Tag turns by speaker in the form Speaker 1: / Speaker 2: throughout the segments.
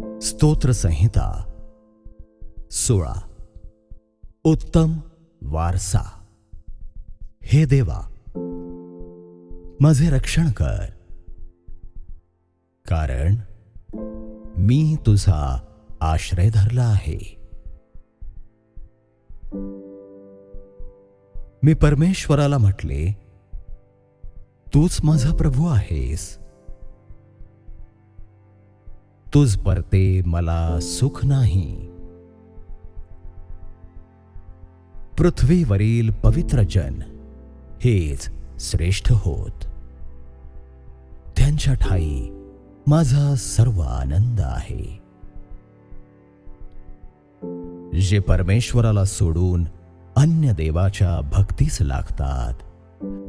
Speaker 1: स्तोत्र संहिता सोळा. उत्तम वारसा. हे देवा माझे रक्षण कर. कारण मी तुझा आश्रय धरला आहे. मी परमेश्वराला म्हटले तूच माझा प्रभू आहेस. तुझ परते मला सुख नाही. पृथ्वीवरील पवित्र जन हेच श्रेष्ठ होत. त्यांच्या ठाई माझा सर्व आनंद आहे. जे परमेश्वराला सोडून अन्य देवाच्या भक्तीस लागतात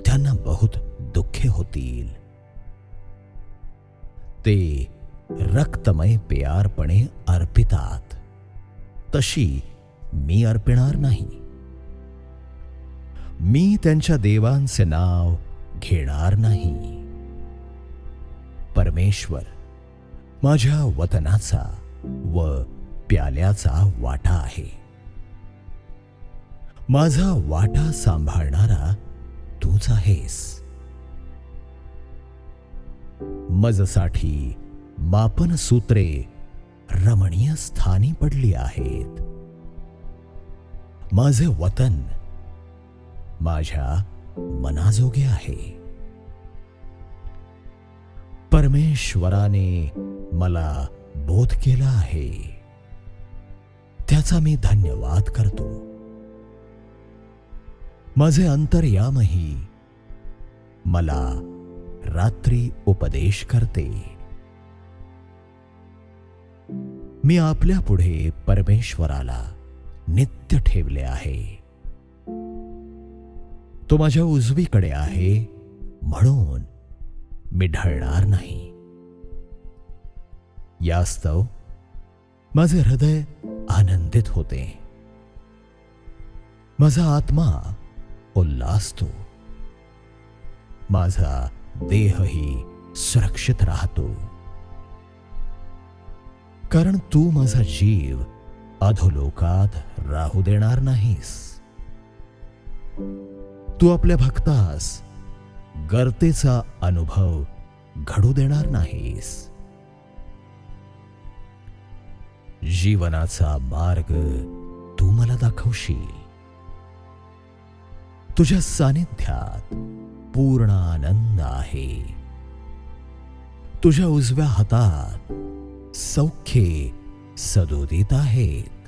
Speaker 1: त्यांना बहुत दुःखे होतील. ते रक्तमय पेयारपणे अर्पितात. तशी मी अर्पिणार नाही. मी त्यांच्या देवांचे नाव घेणार नाही. परमेश्वर माझ्या वतनाचा व प्याल्याचा वाटा आहे. माझा वाटा सांभाळणारा तूच आहेस. मजसाठी मापन सूत्रे रमणीय स्थानी पडली आहेत. माझे वतन माझ्या मनाजोगे आहे. परमेश्वराने मला बोध केला आहे. त्याचा मी धन्यवाद करतो. माझे अंतर्यामही मला रात्री उपदेश करते. मी आपल्या पुढे परमेश्वराला नित्य ठेवले आहे. तो माझ्या उजवीकडे आहे म्हणून मी ढळणार नाही. यास्तव माझे हृदय आनंदित होते. माझा आत्मा उल्हासतो माझा देहही सुरक्षित राहतो. कारण तू माझा जीव अधोलोकात राहू देणार नाहीस. तू आपल्या भक्तास गर्तेचा अनुभव घडू देणार नाहीस. जीवनाचा मार्ग तू मला दाखवशील. तुझ्या सानिध्यात पूर्ण आनंद आहे. तुझ्या उजव्या हातात सौख्ये सदोदित आहेत.